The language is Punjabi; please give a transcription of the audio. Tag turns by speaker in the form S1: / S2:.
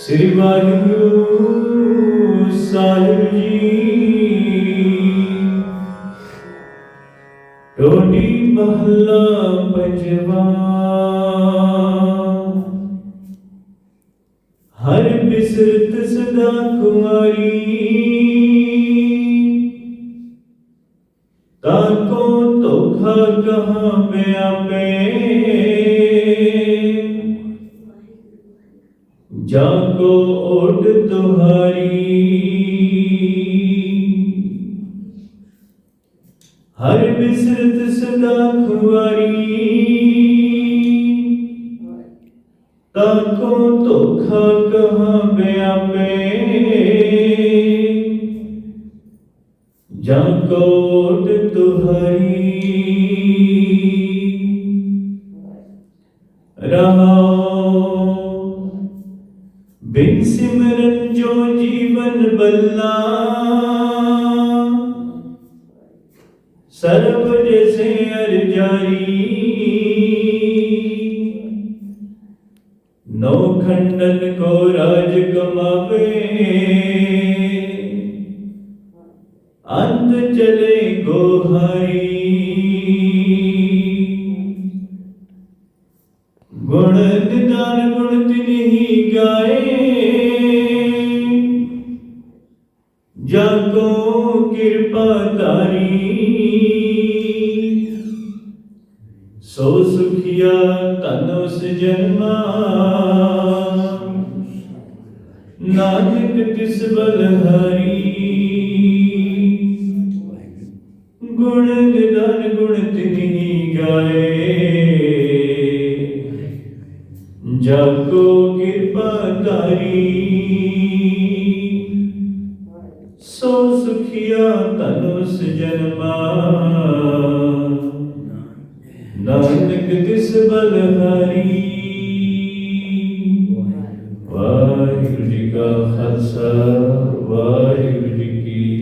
S1: ਸ੍ਰੀ ਵਾਹਿਗੁਰੂ ਸਾਹਿਬ ਜੀ। ਟੋਟੀ ਮਹੱਲਾ ਪੰਜਵਾ। ਹਰ ਬਿਸਰਤ ਸਦਾ ਕੁਮਾਰੀ। ਜਾਗੋ ਓਟ ਤੁਹਾਰੀ ਹਰ ਬਿਸਰਤ ਸਦਾ ਖੁਆਰੀ ਤਾਕੋ ਧੋਖਾ ਕਹਾਂ ਬਿਆਪੇ ਜਾਗੋ ਓਟ ਤੁਹਾਰੀ ਰਹਾਉ ਬਿਨ ਸਿਮਰਨ ਜੋ ਜੀਵਨ ਬੱਲਾ ਸਰਬ ਜੈਸੇ ਅਰ ਨੋ ਖੰਡਨ ਕੋ ਰਾਜ ਕਮਾਵੇ ਅੰਤ ਚਲੇ ਗੋਹਾਰੀ ਗੁਣ ਨਿਦਾਨ ਗੁਣ ਤਿਨਹੀ ਗਾਏ। ਕਿਰਪਾ ਧਾਰੀ ਸੋ ਸੁਖਿਆ ਤਨ ਉਸ ਜਨਮਾ ਨਾਨਕ ਤਿਸ ਬਲਹਾਰੀ ਗੁਣ ਨਿਦਾਨ ਗੁਣ ਤਿਨਹੀ ਗਾਏ ਜਾਗੋ ਕਿਰਪਾ ਧਾਰੀ ਸੁਖਿਆ ਤਨੁਸ ਜਨਮਾ ਨਾਨਕ ਤਿਸ ਬਲਹਾਰੀ ਵਾਹਿਗੁਰੂ ਜੀ ਕਾ ਖਾਲਸਾ ਵਾਹਿਗੁਰੂ ਜੀ ਕੀ